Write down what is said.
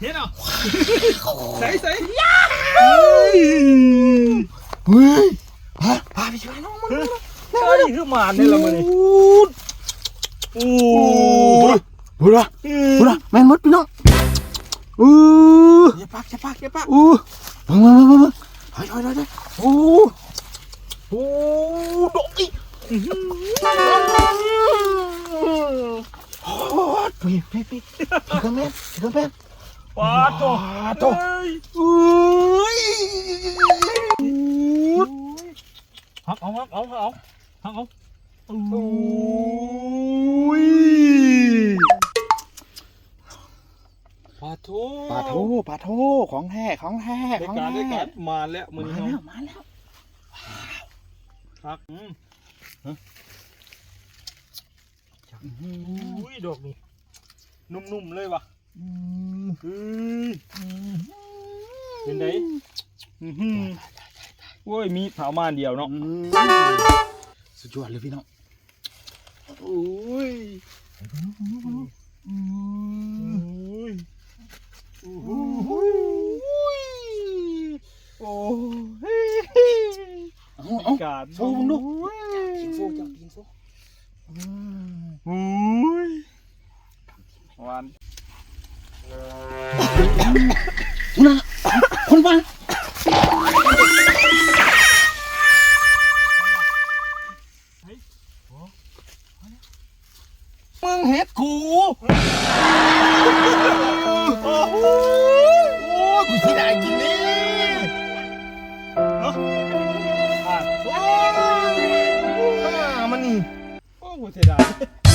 เห็นเหรอใส่ใส่เฮ้ยฮะพาไปช่วยน้องมันเฮ้คือมาเนี่ยละมันนี่โอ้บุระบุระแมนมดพี่น้องอืออย่าปักอย่าปักอย่าปักอือมึงมึงมึงมึงเฮ้ยเฮ้ยเฮ้ยเฮ้ยโอ้โหดอกอีโอ้พี่พี่พี่พี่กระแมนพี่กระแมนปาโตปาโตเอ้ยอุ้ยเอาเอาเอาเอาเอาเอาอุ้ยปาโตปลาโทปลาโทของแท้ของแท้ได้ของการได้แท้การมาแล้วมือมานี้แล้เนาะวมาแล้วครับอืมอุ้ยดอกนี่ นุ่มๆเลยว่ะเฮ้ยเป็นไงอื้อหือโอ้ยมีเผามาอันเดียวเนาะสุดยอดเลยพี่น้องอุ้ยอุ้ยอุ้ยโอ้ยเอาเอาการโซ่มึงดูกินโซ่จับกินโซ่ อุ้ย หวานคุณน่ะคนฟังมึงเฮ็ดกูโอ้โหโอ้ยกูสิได้กินนี่อะโอ้ยอ่ามันนี่โอ้โหเสียดาย